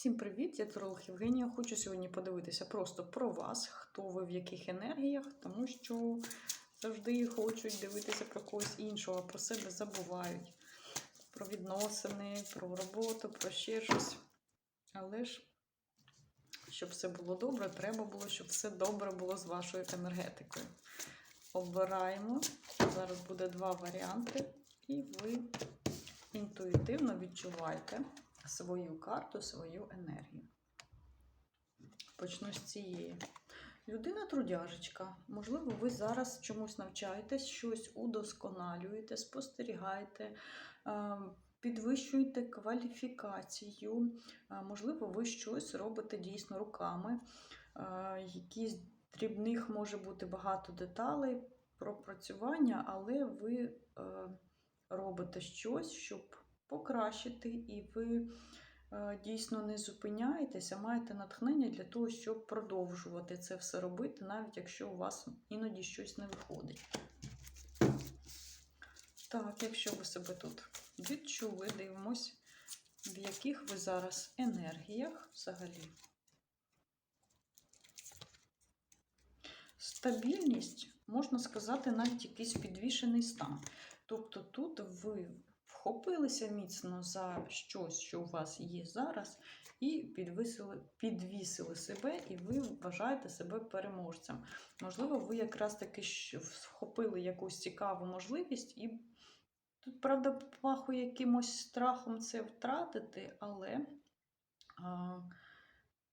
Всім привіт! Я Таролог Євгенія. Хочу сьогодні подивитися просто про вас, хто ви в яких енергіях, тому що завжди хочуть дивитися про когось іншого, про себе забувають. Про відносини, про роботу, про ще щось. Але ж, щоб все було добре, треба було, щоб все добре було з вашою енергетикою. Обираємо. Зараз буде два варіанти, і ви інтуїтивно відчуваєте свою карту, свою енергію. Почну з цієї. Людина трудяжечка. Можливо, ви зараз чомусь навчаєтесь, щось удосконалюєте, спостерігаєте, е, підвищуєте кваліфікацію. Е, Можливо, ви щось робите дійсно руками. Е, Якісь дрібних може бути багато деталей пропрацювання, але ви робите щось, щоб покращити, і ви е, дійсно не зупиняєтеся, маєте натхнення для того, щоб продовжувати це все робити, навіть якщо у вас іноді щось не виходить. Так, якщо ви себе тут відчули, дивимось, в яких ви зараз енергіях взагалі. Стабільність, можна сказати, навіть якийсь підвішений стан. Тобто тут ви вхопилися міцно за щось, що у вас є зараз, і підвисили, підвісили себе, і ви вважаєте себе переможцем. Можливо, ви якраз таки вхопили якусь цікаву можливість, і тут, правда, пахує якимось страхом це втратити, але. А,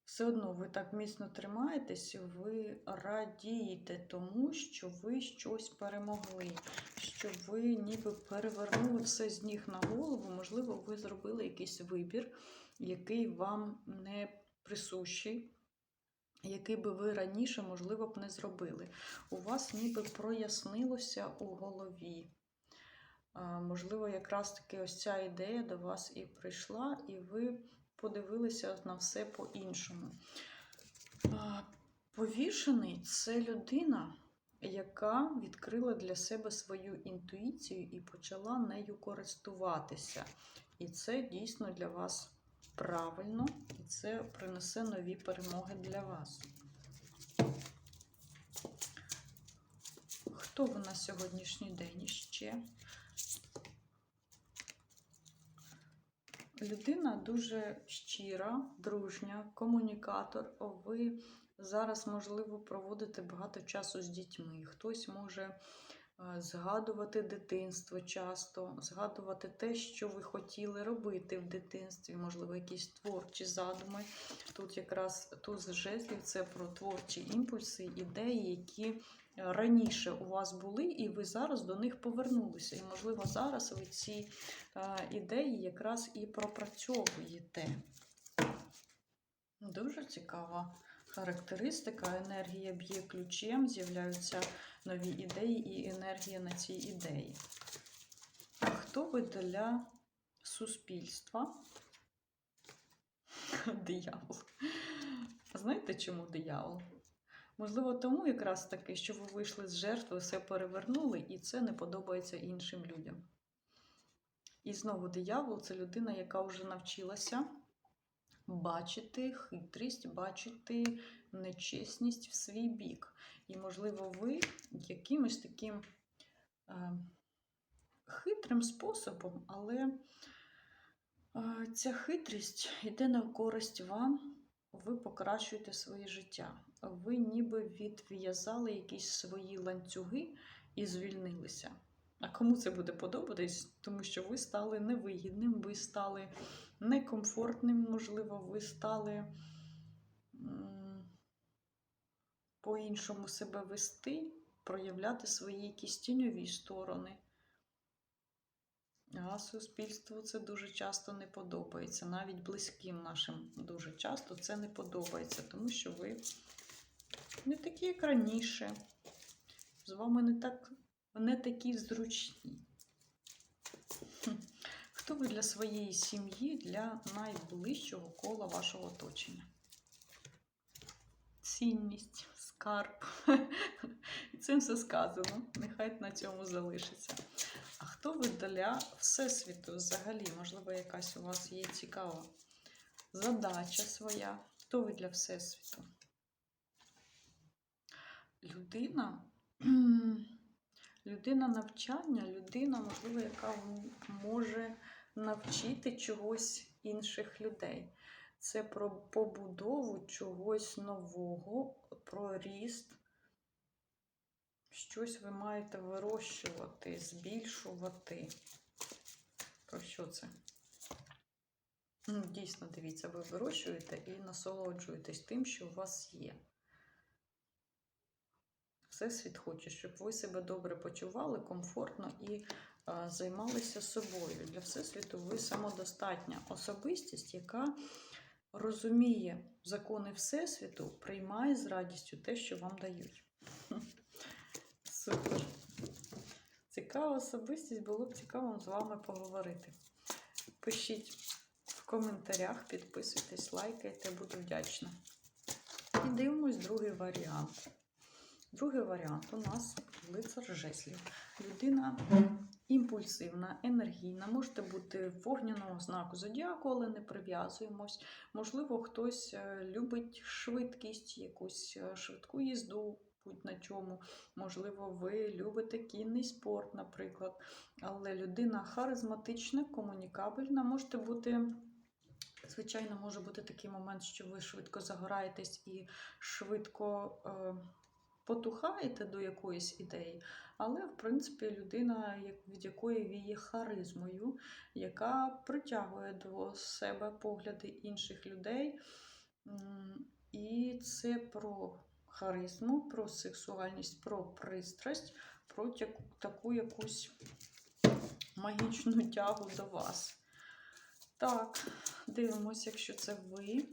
все одно ви так міцно тримаєтесь, ви радієте тому, що ви щось перемогли, що ви ніби перевернули все з ніг на голову. Можливо, ви зробили якийсь вибір, який вам не присущий, який би ви раніше, можливо, б не зробили. У вас ніби прояснилося у голові. Можливо, якраз таки ось ця ідея до вас і прийшла, і ви подивилися на все по-іншому. Повішений це людина, яка відкрила для себе свою інтуїцію і почала нею користуватися. І це дійсно для вас правильно, і це принесе нові перемоги для вас. Хто ви на сьогоднішній день іще? Людина дуже щира, дружня, комунікатор. Ви зараз, можливо, проводите багато часу з дітьми. Хтось може згадувати дитинство часто, згадувати те, що ви хотіли робити в дитинстві, можливо, якісь творчі задуми. Тут якраз туз жезлів це про творчі імпульси, ідеї, які раніше у вас були, і ви зараз до них повернулися. І, можливо, зараз ви ці ідеї якраз і пропрацьовуєте. Дуже цікава характеристика. Енергія б'є ключем, з'являються нові ідеї і енергія на цій ідеї. Хто ви для суспільства? Диявол. Знаєте, чому диявол? Можливо, тому якраз таки, що ви вийшли з жертви, все перевернули, і це не подобається іншим людям. І знову диявол це людина, яка вже навчилася бачити хитрість, бачити нечесність в свій бік. І, можливо, ви якимось таким е, хитрим способом, але е, ця хитрість йде на користь вам, ви покращуєте своє життя. Ви ніби відв'язали якісь свої ланцюги і звільнилися. А кому це буде подобатись, тому що ви стали невигідним, ви стали некомфортним, можливо, ви стали по-іншому себе вести, проявляти свої якісь тіньові сторони. А суспільству це дуже часто не подобається. Навіть близьким нашим дуже часто це не подобається, тому що ви не такі, як раніше. З вами не так, не такі зручні. Хто ви для своєї сім'ї, для найближчого кола вашого оточення? Цінність, скарб. І цим все сказано. Нехай на цьому залишиться. А хто ви для Всесвіту взагалі? Можливо, якась у вас є цікава задача своя. Хто ви для Всесвіту? Людина, людина навчання, людина, можливо, яка може навчити чогось інших людей. Це про побудову чогось нового, про ріст. Щось ви маєте вирощувати, збільшувати. Про що це? Ну, Дійсно, дивіться, ви вирощуєте і насолоджуєтесь тим, що у вас є. Всесвіт хоче, щоб ви себе добре почували, комфортно і е, займалися собою. Для Всесвіту ви самодостатня особистість, яка розуміє закони Всесвіту, приймає з радістю те, що вам дають. Супер. Цікава особистість, було б цікаво з вами поговорити. Пишіть в коментарях, підписуйтесь, лайкайте, буду вдячна. І дивимось другий варіант. Другий варіант у нас лицар жеслів. Людина імпульсивна, енергійна, можете бути вогняного знаку зодіаку, але не прив'язуємось. Можливо, хтось е, любить швидкість, якусь е, швидку їзду, на чому. Можливо, ви любите кінний спорт, наприклад. Але людина харизматична, комунікабельна, можете бути. Звичайно, може бути такий момент, що ви швидко загораєтесь і швидко е, потухаєте до якоїсь ідеї, але, в принципі, людина, від якої віє харизмою, яка притягує до себе погляди інших людей. І це про харизму, про сексуальність, про пристрасть, про таку якусь магічну тягу до вас. Так, дивимося, якщо це ви,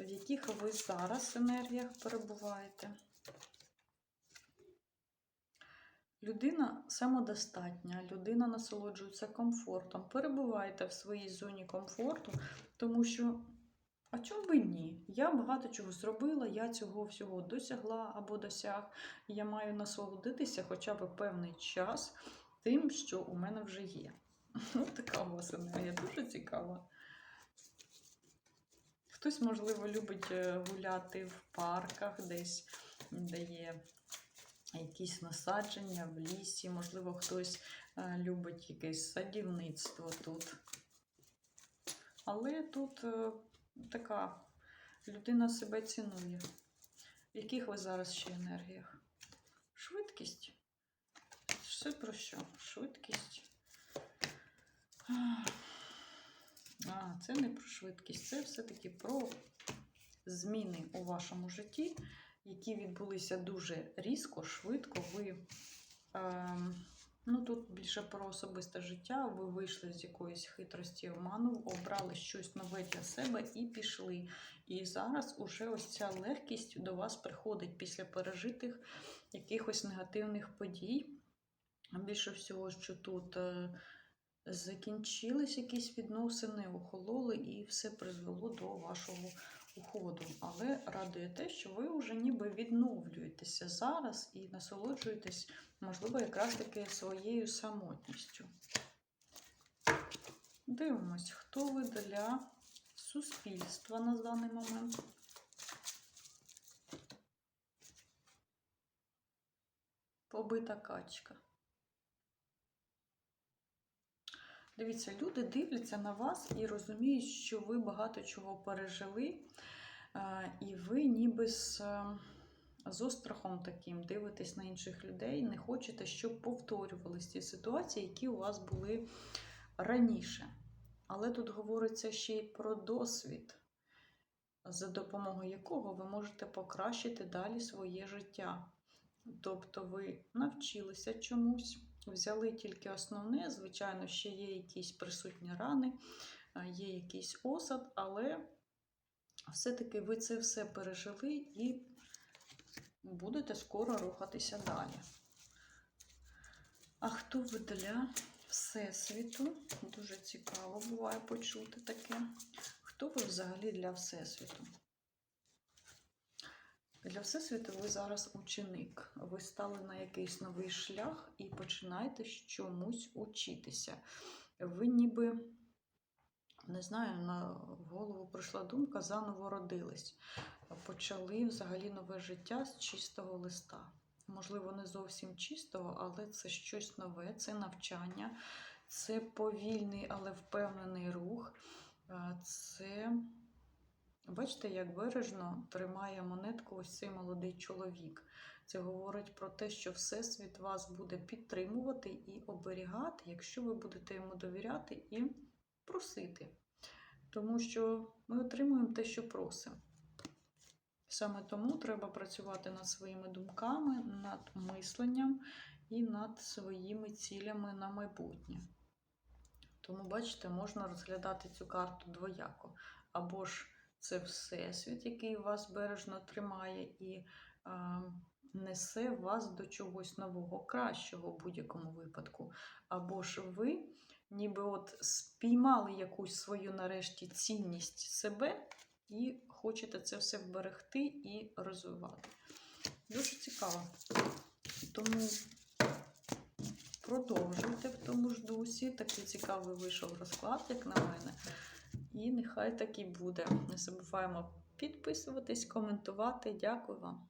в яких ви зараз енергіях перебуваєте. Людина самодостатня, людина насолоджується комфортом. Перебуваєте в своїй зоні комфорту, тому що, а чому би ні? Я багато чого зробила, я цього всього досягла або досяг. Я маю насолодитися хоча б певний час тим, що у мене вже є. Ось така у вас енергія, дуже цікава. Хтось, можливо, любить е, гуляти в парках, десь, де є якісь насадження в лісі, можливо, хтось е, любить якесь садівництво тут. Але тут е, така людина себе цінує. В яких ви зараз ще енергіях? Швидкість. Все про що? Швидкість. А, це не про швидкість, це все-таки про зміни у вашому житті, які відбулися дуже різко, швидко. Ви, е, ну тут більше про особисте життя, ви вийшли з якоїсь хитрості обману, обрали щось нове для себе і пішли. І зараз уже ось ця легкість до вас приходить після пережитих якихось негативних подій. Більше всього, що тут. Е, Закінчились якісь відносини, охололи, і все призвело до вашого уходу. Але радує те, що ви вже ніби відновлюєтеся зараз і насолоджуєтесь, можливо, якраз таки своєю самотністю. Дивимось, хто ви для суспільства на даний момент. Побита качка. Дивіться, люди дивляться на вас і розуміють, що ви багато чого пережили, е, і ви ніби з, е, з острахом таким дивитесь на інших людей, не хочете, щоб повторювалися ті ситуації, які у вас були раніше. Але тут говориться ще й про досвід, за допомогою якого ви можете покращити далі своє життя. Тобто ви навчилися чомусь, взяли тільки основне, звичайно, ще є якісь присутні рани, е, є якийсь осад, але все-таки ви це все пережили і будете скоро рухатися далі. А хто ви для Всесвіту? Дуже цікаво буває почути таке. Хто ви взагалі для Всесвіту? Для Всесвіту ви зараз ученик. Ви стали на якийсь новий шлях і починаєте чомусь учитися. Ви ніби не знаю, на голову прийшла думка, заново родились. Почали взагалі нове життя з чистого листа. Можливо, не зовсім чистого, але це щось нове, це навчання, це повільний, але впевнений рух. Е, Це, бачите, як бережно тримає монетку ось цей молодий чоловік. Це говорить про те, що Всесвіт вас буде підтримувати і оберігати, якщо ви будете йому довіряти і просити. Тому що ми отримуємо те, що просимо. Саме тому треба працювати над своїми думками, над мисленням і над своїми цілями на майбутнє. Тому, бачите, можна розглядати цю карту двояко. Або ж це Всесвіт, який вас бережно тримає і а, несе вас до чогось нового, кращого в будь-якому випадку. Або ж ви ніби от спіймали якусь свою нарешті цінність себе і хочете це все вберегти і розвивати. Дуже цікаво. Тому продовжуйте в тому ж дусі. Такий цікавий вийшов розклад, як на мене. І нехай так і буде. Не забуваємо підписуватись, коментувати. Дякую вам.